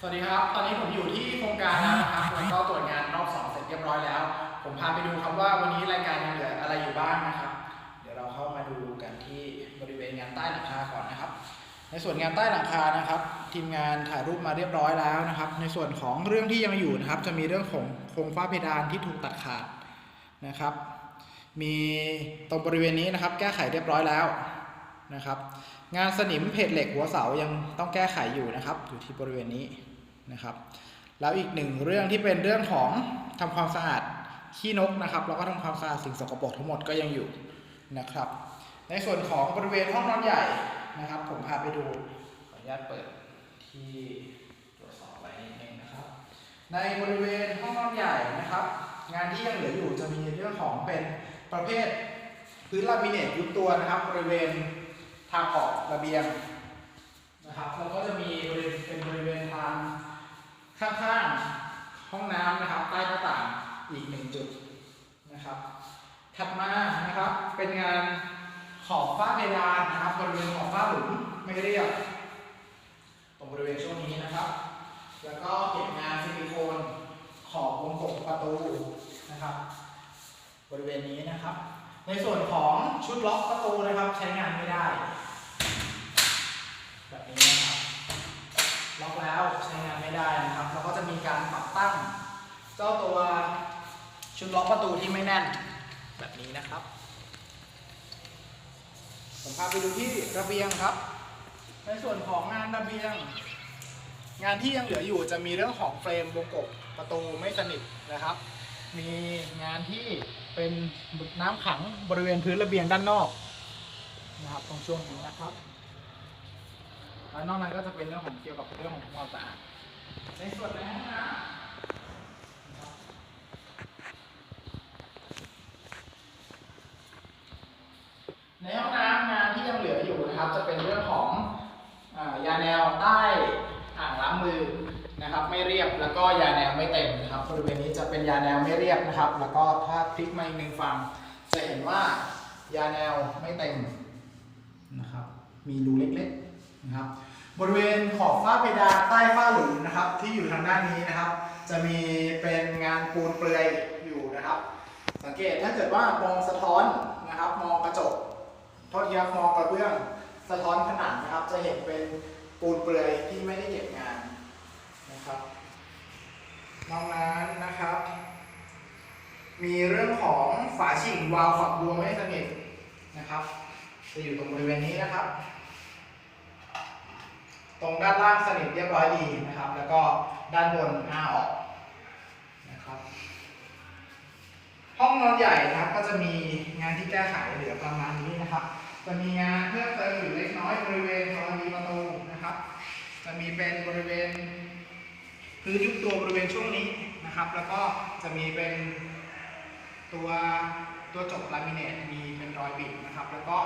สวัสดีครับ ตอนนี้ผมอยู่ที่โครงการแล้วนะครับแล้วก็ตรวจงานรอบสองเสร็จเรียบร้อยแล้ว ผมพาไปดูครับว่าวันนี้รายการยังเหลืออะไรอยู่บ้างนะครับ เดี๋ยวเราเข้ามาดูกันที่บริเวณงานใต้หลังคาก่อนนะครับ ในส่วนงานใต้หลังคานะครับ ทีมงานถ่ายรูปมาเรียบร้อยแล้วนะครับ ในส่วนของเรื่องที่ยังอยู่นะครับ จะมีเรื่องของโครงฝ้าเพดานที่ถูกตัดขาดนะครับ มีตรงบริเวณนี้นะครับ แก้ไขเรียบร้อยแล้ว นะครับ งานสนิมเพจเหล็กหัวเสายังต้องแก้ไขอยู่นะครับ อยู่ที่บริเวณนี้นะครับ แล้วอีกหนึ่งเรื่องที่เป็นเรื่องของทำความสะอาดขี้นกนะครับ แล้วก็ทำความสะอาดสิ่งสกปรกทั้งหมดก็ยังอยู่นะครับ ในส่วนของบริเวณห้องนอนใหญ่นะครับ ผมพาไปดูขออนุญาตเปิดที่ตรวจสอบไว้นิดนึงนะครับ ในบริเวณห้องนอนใหญ่นะครับ งานที่ยังเหลืออยู่จะมีเรื่องของเป็นประเภทพื้นลามิเนตยุบตัวนะครับ บริเวณ ทางออกระเบียงนะครับแล้วก็จะมีบริเวณเป็นบริเวณทางข้างๆห้องน้ำนะครับ ใต้หน้าต่างอีกหนึ่งจุดนะครับ ถัดมานะครับเป็นงานขอบฝ้าเพดานนะครับ บริเวณขอบฝ้าหลุมไม่เรียบตรงบริเวณช่วงนี้นะครับ แล้วก็เก็บงานซิลิโคนขอบวงกบประตูนะครับ บริเวณนี้นะครับ ในส่วนของชุดล็อกประตูนะครับ ใช้งานไม่ได้ แบบนี้นะครับ ล็อกแล้วใช้งานไม่ได้นะครับแล้วก็จะมีการปรับตั้ง เจ้าตัวชุดล็อกประตูที่ไม่แน่นแบบนี้นะครับ ผมพาไปดูที่ระเบียงครับ ในส่วนของงานระเบียง งานที่ยังเหลืออยู่จะมีเรื่องของเฟรมวงกบประตูไม่สนิทนะครับ มีงานที่เป็นน้ำขังบริเวณพื้นระเบียงด้านนอกนะครับตรงช่วงนี้นะครับ แล้วนอกนั้นก็จะเป็นเรื่องของเกี่ยวกับเรื่องของความสะอาดในส่วนในห้องน้ำนะในห้องน้ำงานที่ยังเหลืออยู่นะครับ จะเป็นเรื่องของอยาแนวใต้อ่างล้างมือนะครับ ไม่เรียบแล้วก็ยาแนวไม่เต็มนะครับบริเวณนี้จะเป็นยาแนวไม่เรียบนะครับ แล้วก็ถ้าพลิกมาอีกหนึ่งฝั่งจะเห็นว่ายาแนวไม่เต็มนะครับ มีรูเล็กๆ นะครับบริเวณขอบฝ้าเพดานใต้ฝ้าหลุมนะครับที่อยู่ทางด้านนี้นะครับ จะมีเป็นงานปูนเปลือยอยู่นะครับ สังเกตถ้าเกิดว่ามองสะท้อนนะครับ มองกระจกโทษทีครับมองกระเบื้องสะท้อนผนังนะครับ จะเห็นเป็นปูนเปลือยที่ไม่ได้เก็บงานนะครับนอกนั้นนะครับ มีเรื่องของฝาชิงวาล์วฝักบัวไม่สนิทนะครับ จะอยู่ตรงบริเวณนี้นะครับ ตรงด้านล่างสนิทเรียบร้อยดีนะครับ แล้วก็ด้านบนอ้าออกนะครับห้องนอนใหญ่นะครับก็จะมีงานที่แก้ไขเหลือประมาณนี้นะครับ จะมีงานเพิ่มเติมอยู่เล็กน้อยบริเวณธรณีประตูนะครับ จะมีเป็นบริเวณพื้นยุบตัวบริเวณช่วงนี้นะครับ แล้วก็จะมีเป็นตัวตัวจบลามิเนตมีเป็นรอยบิดนะครับ แล้วก็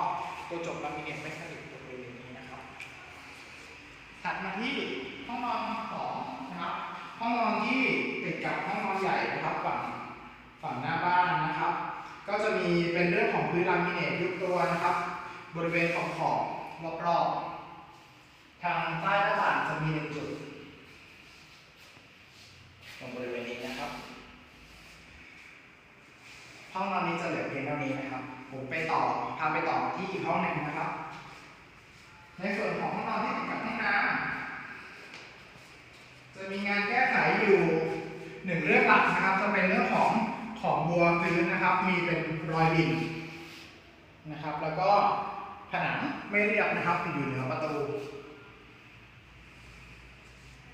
ตัวจบลามิเนตไม่สนิทบริเวณนี้นะครับ ถัดมาที่ห้องนอนสองนะครับ ห้องนอนที่ติดกับห้องนอนใหญ่นะครับฝั่งฝั่งหน้าบ้านนะครับ ก็จะมีเป็นเรื่องของพื้นลามิเนตยุบตัวนะครับ บริเวณขอบขอบรอบๆทางใต้หน้าต่างจะมีหนึ่งจุดตรงบริเวณนี้นะครับ ห้องนอนนี้จะเหลือเพียงเท่านี้นะครับ ผมไปต่อพาไปต่อที่อีกห้องหนึ่งนะครับ ในส่วนของห้องนอนที่ติดกับห้องน้ำจะ มีงานแก้ไขอยู่หนึ่งเรื่องหลักนะครับ จะเป็นเรื่องของของบัวพื้นนะครับ มีเป็นรอยบินนะครับ แล้วก็ผนังไม่เรียบนะครับอยู่เหนือประตู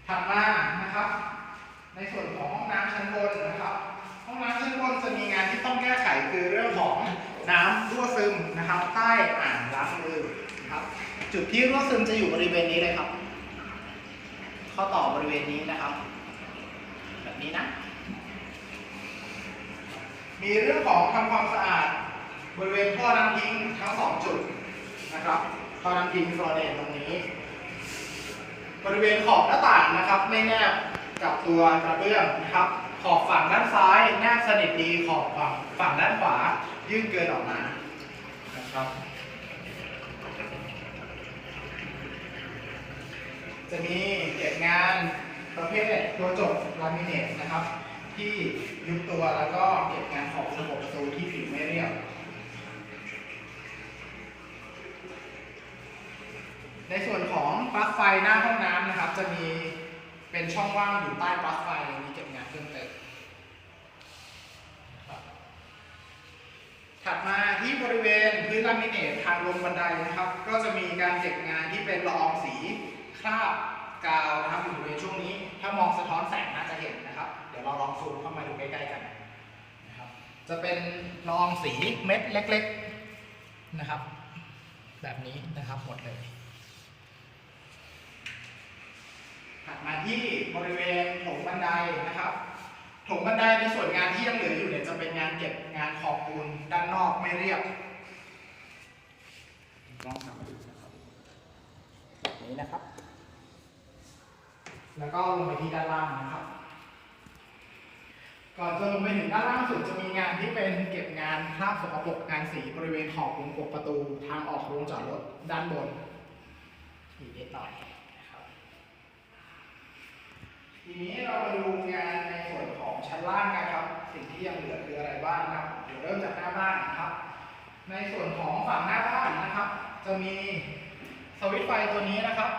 ถัดมานะครับ ในส่วนของห้องน้ำชั้นบนนะครับ ห้องน้ำชั้นบนจะมีงานที่ต้องแก้ไขคือเรื่องของน้ำรั่วซึมนะครับ ใต้อ่างล้างมือนะครับ จุดที่รั่วซึมจะอยู่บริเวณนี้เลยครับ ข้อต่อบริเวณนี้นะครับ แบบนี้นะ มีเรื่องของทำความสะอาด บริเวณท่อน้ำทิ้งทั้งสองจุดนะครับท่อน้ำทิ้งฟลอเรนตรงนี้ บริเวณขอบหน้าต่างนะครับ ไม่แนบกับตัวกระเบื้องนะครับ ขอบฝั่งด้านซ้ายแนบสนิทดีขอบฝั่งฝั่งด้านขวา ยื่นเกินออกมานะครับ จะมีเก็บงานประเภทตัวจบลามิเนตนะครับ ที่ยุบตัวแล้วก็เก็บงานขอบระบบประตูที่ผิวไม่เรียบ ในส่วนของปลั๊กไฟหน้าห้องน้ำนะครับ จะมีเป็นช่องว่างอยู่ใต้ปลั๊กไฟมีเก็บงานเพิ่มเติมถัดมาที่บริเวณพื้นลามิเนตทางลงบันไดนะครับ ก็จะมีการเก็บงานที่เป็นละอองสี คราบกาวนะครับอยู่บริเวณช่วงนี้ ถ้ามองสะท้อนแสงน่าจะเห็นนะครับ เดี๋ยวเราลองซูมเข้ามาดูใกล้ๆกันนะครับ จะเป็นละอองสีเม็ดเล็ก ๆนะครับ แบบนี้นะครับหมดเลยถัดมาที่บริเวณโถงบันไดนะครับโถงบันไดในส่วนงานที่ยังเหลืออยู่เนี่ยจะเป็นงานเก็บงานขอบปูนด้านนอกไม่เรียบลองทำมาดูนะครับแบบนี้นะครับ แล้วก็ลงไปที่ด้านล่างนะครับ ก่อนจะลงไปถึงด้านล่างสุดจะมีงานที่เป็นเก็บงานคราบสกปรกงานสีบริเวณขอบวงกบประตูทางออกโรงจอดรถด้านบนอีกนิดหน่อยนะครับ ทีนี้เรามาดูงานในส่วนของชั้นล่างกันครับ สิ่งที่ยังเหลือคืออะไรบ้างครับ เดี๋ยวเริ่มจากหน้าบ้านนะครับ ในส่วนของฝั่งหน้าบ้านนะครับ จะมีสวิตไฟตัวนี้นะครับ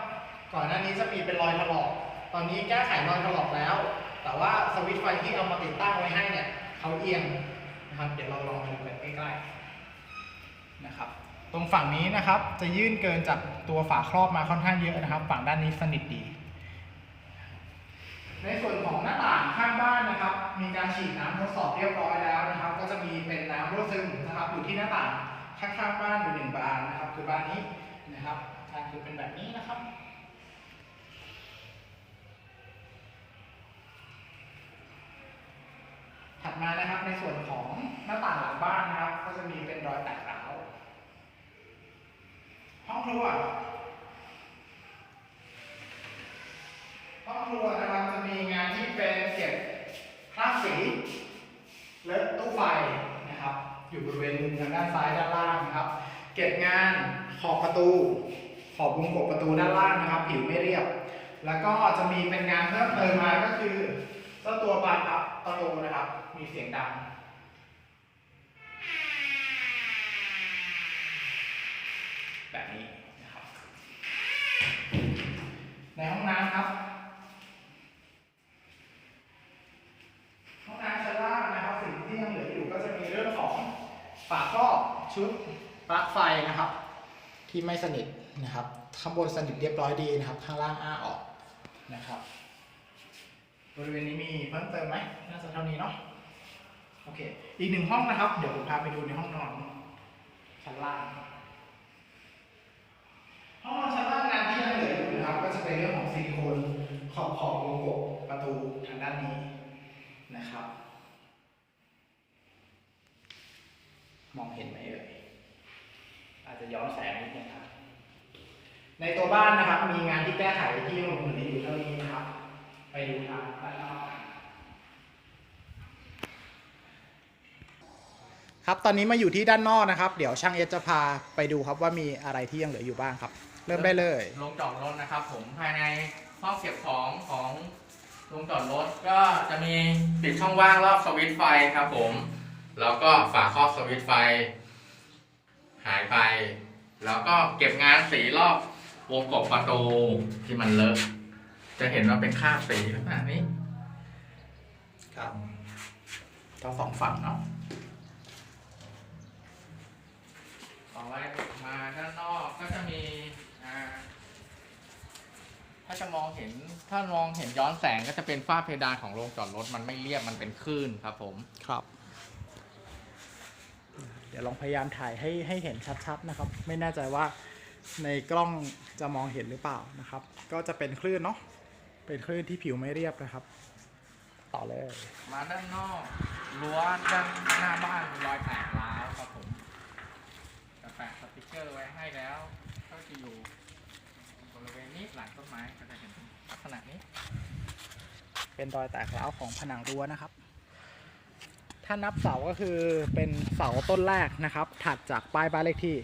ก่อนหน้านี้จะมีเป็นรอยถลอก ตอนนี้แก้ไขรอยถลอกแล้ว แต่ว่าสวิตช์ไฟที่เอามาติดตั้งไว้ให้เนี่ยเขาเอียงนะครับ เดี๋ยวเราลองมาดูกันใกล้ๆนะครับ ตรงฝั่งนี้นะครับจะยื่นเกินจากตัวฝาครอบมาค่อนข้างเยอะนะครับ ฝั่งด้านนี้สนิทดี ในส่วนของหน้าต่างข้างบ้านนะครับ มีการฉีดน้ำทดสอบเรียบร้อยแล้วนะครับ ก็จะมีเป็นน้ำรั่วซึมนะครับอยู่ที่หน้าต่างข้างๆบ้านอยู่หนึ่งบานนะครับ คือบ้านนี้นะครับทางคือเป็นแบบนี้นะครับ ถัด มานะครับในส่วนของหน้าต่างหลังบ้านนะครับ ก็จะมีเป็นรอยแตกร้าวห้องครัวห้องครัวนะครับจะมีงานที่เป็นเก็บคราบสีและตู้ไฟนะครับ อยู่บริเวณมุมทางด้านซ้ายด้านล่างนะครับ เก็บงานขอบประตู ขอบวงกบประตูด้านล่างนะครับ ผิวไม่เรียบ แล้วก็จะมีเป็นงานเพิ่มเติมมาก็คือเจ้าตัวบานพั บประตูนะครับ มีเสียงดัง แบบนี้นะครับ ในห้องน้ำครับ ห้องน้ำชั้นล่างนะครับ สิ่งที่ยังเหลืออยู่ก็จะมีเรื่องของฝาครอบชุดปลั๊กไฟนะครับ ที่ไม่สนิทนะครับ ข้างบนสนิทเรียบร้อยดีนะครับ ข้างล่างอ้าออกนะครับ บริเวณนี้มีเพิ่มเติมไหมน่าจะเท่านี้เนาะโอเค อีกหนึ่งห้องนะครับ เดี๋ยวผมพาไปดูในห้องนอนชั้นล่าง ห้องนอนชั้นล่างงานที่ยังเหลืออยู่นะครับ ก็จะเป็นเรื่องของซิลิโคนขอบขอบวงกบประตูทางด้านนี้นะครับ มองเห็นไหมเอ่ย อาจจะย้อนแสงนิดนึงครับ ในตัวบ้านนะครับ มีงานที่แก้ไขที่ยังเหลืออยู่เท่านี้นะครับ ดูทางด้านนอกครับตอนนี้มาอยู่ที่ด้านนอกนะครับ เดี๋ยวช่างเอสจะพาไปดูครับว่ามีอะไรที่ยังเหลืออยู่บ้างครับ เริ่มได้เลยโรงจอดรถนะครับ ผมภายในห้องเก็บของของโรงจอดรถก็จะมีปิดช่องว่างรอบสวิตช์ไฟครับ ผม แล้วก็ฝาครอบสวิตช์ไฟ หายไป แล้วก็เก็บงานสีรอบวงกบประตูที่มันเลอะ จะเห็นว่าเป็นคราบสีลักษณะนี้ครับทั้งสองฝั่งเนาะต่อไปมาด้านนอกก็จะมีอ่าถ้าจะมองเห็นถ้ามองเห็นย้อนแสงก็จะเป็นฝ้าเพดานของโรงจอดรถมันไม่เรียบมันเป็นคลื่นครับผม ครับ เดี๋ยวลองพยายามถ่ายให้ให้เห็นชัดๆนะครับ ไม่แน่ใจว่าในกล้องจะมองเห็นหรือเปล่านะครับ ก็จะเป็นคลื่นเนาะ เป็นคลื่นที่ผิวไม่เรียบนะครับ ต่อเลย มาด้านนอกรั้วด้านหน้าบ้านมีรอยแตกร้าวครับผมจะแปะสติกเกอร์ไว้ให้แล้ว ก็จะอยู่บริเวณนี้หลังต้นไม้ก็จะเห็นลักษณะนี้ เป็นรอยแตกร้าวของผนังรั้วนะครับ ถ้านับเสาก็คือเป็นเสาต้นแรกนะครับ ถัดจากป้ายบ้านเลขที่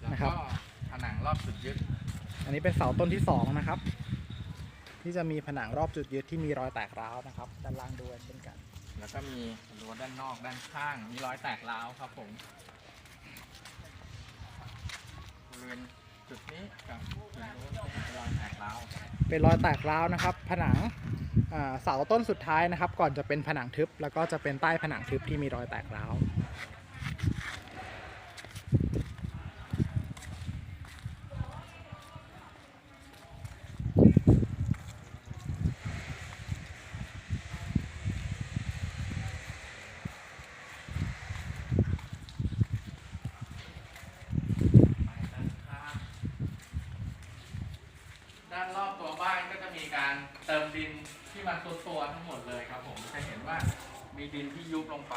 แล้วนะครับ ก็ผนังรอบสุดยึด อันนี้เป็นเสาต้นที่สองนะครับ ที่จะมีผนังรอบจุดยึดที่มีรอยแตกร้าวนะครับ ด้านล่างด้วยเช่นกัน แล้วก็มีรั้วด้านนอกด้านข้าง มีรอยแตกร้าวครับผมบริเวณจุดนี้กับจุดนู้นเป็นรอยแตกร้าวเป็นรอยแตกร้าวนะครับ ผนังอ่าเสาต้นสุดท้ายนะครับ ก่อนจะเป็นผนังทึบ แล้วก็จะเป็นใต้ผนังทึบที่มีรอยแตกร้าว ไปด้านข้างด้านรอบตัวบ้านก็จะ มีการเติมดินที่มันตัวตัวทั้งหมดเลยครับ ผมจะเห็นว่ามีดินที่ยุบลงไป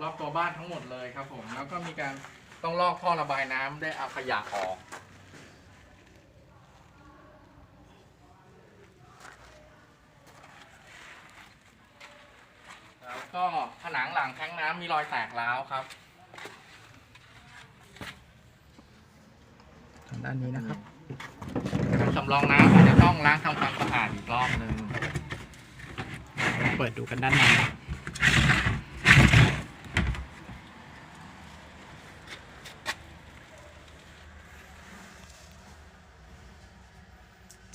รอบตัวบ้านทั้งหมดเลยครับ ผมแล้วก็มีการต้องลอกท่อระบายน้ำได้เอาขยะออกแล้วก็ผนังหลังแท้งน้ำมีรอยแตกร้าวครับ ทางด้านนี้นะครับสำรองน้ำอาจจะต้องล้างทำความสะอาดอีกรอบหนึ่งเปิดดูกันด้านใน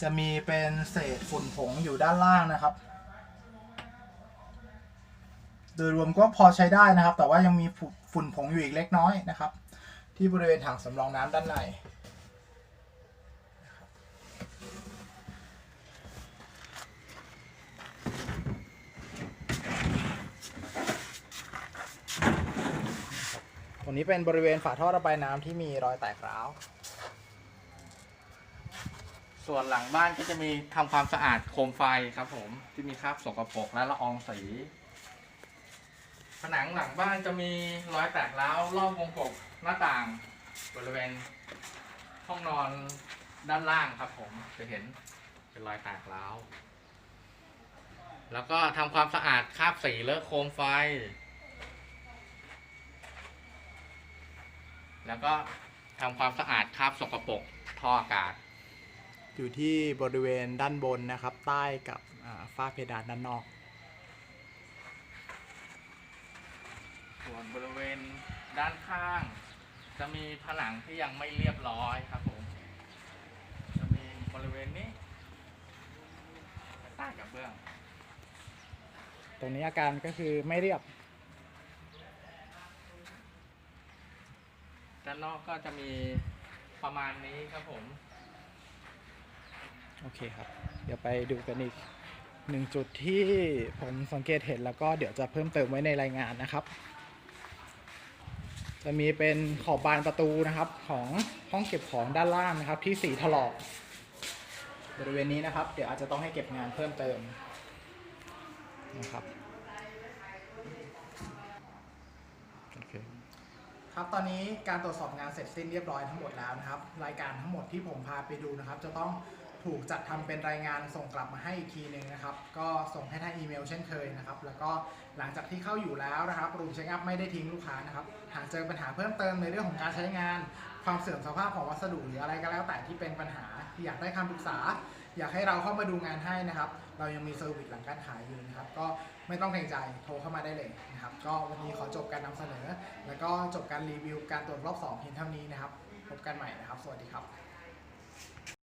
จะมีเป็นเศษฝุ่นผงอยู่ด้านล่างนะครับ โดยรวมก็พอใช้ได้นะครับ แต่ว่ายังมีฝุ่นผงอยู่อีกเล็กน้อยนะครับ ที่บริเวณถังสำรองน้ำด้านใน รงนี้เป็นบริเวณฝาท่อระบายน้ำที่มีรอยแตกร้าว ส่วนหลังบ้านก็จะมีทำความสะอาดโคมไฟครับผมที่มีคราบสกปรกและละอองสี ผนังหลังบ้านจะมีรอยแตกร้าวรอบวงกบหน้าต่าง บริเวณห้องนอนด้านล่างครับผมจะเห็นเป็นรอยแตกร้าว แล้วก็ทำความสะอาดคราบสีเลอะโคมไฟ แล้วก็ทำความสะอาดคราบสกปรกท่ออากาศ อยู่ที่บริเวณด้านบนนะครับ ใต้กับอ่าฝ้าเพดานด้านนอก ส่วนบริเวณด้านข้าง จะมีผนังที่ยังไม่เรียบร้อยครับผม จะมีบริเวณนี้ใต้กับเบื้อง ตรงนี้อาการก็คือไม่เรียบ ด้านนอกก็จะมีประมาณนี้ครับผม โอเคครับ เดี๋ยวไปดูกันอีกหนึ่งจุดที่ผมสังเกตเห็นแล้วก็เดี๋ยวจะเพิ่มเติมไว้ในรายงานนะครับ จะมีเป็นขอบบานประตูนะครับของห้องเก็บของด้านล่างนะครับ ที่สีถลอกบริเวณนี้นะครับ เดี๋ยวอาจจะต้องให้เก็บงานเพิ่มเติมนะครับโอเค ครับตอนนี้การตรวจสอบงานเสร็จสิ้นเรียบร้อยทั้งหมดแล้วนะครับ รายการทั้งหมดที่ผมพาไปดูนะครับ จะต้องถูกจัดทำเป็นรายงานส่งกลับมาให้อีกทีหนึ่งนะครับ ก็ส่งให้ทางอีเมลเช่นเคยนะครับ แล้วก็หลังจากที่เข้าอยู่แล้วนะครับรูมเช็คอัพไม่ได้ทิ้งลูกค้านะครับ หากเจอปัญหาเพิ่มเติมในเรื่องของการใช้งาน ความเสื่อมสภาพของวัสดุหรืออะไรก็แล้วแต่ที่เป็นปัญหา อยากได้คำปรึกษา อยากให้เราเข้ามาดูงานให้นะครับ เรายังมีเซอร์วิสหลังการขายอยู่นะครับ ก็ไม่ต้องเกรงใจโทรเข้ามาได้เลยนะครับ ก็วันนี้ขอจบการนำเสนอ แล้วก็จบการรีวิวการตรวจรอบ2เพียงเท่านี้นะครับ พบกันใหม่นะครับ สวัสดีครับ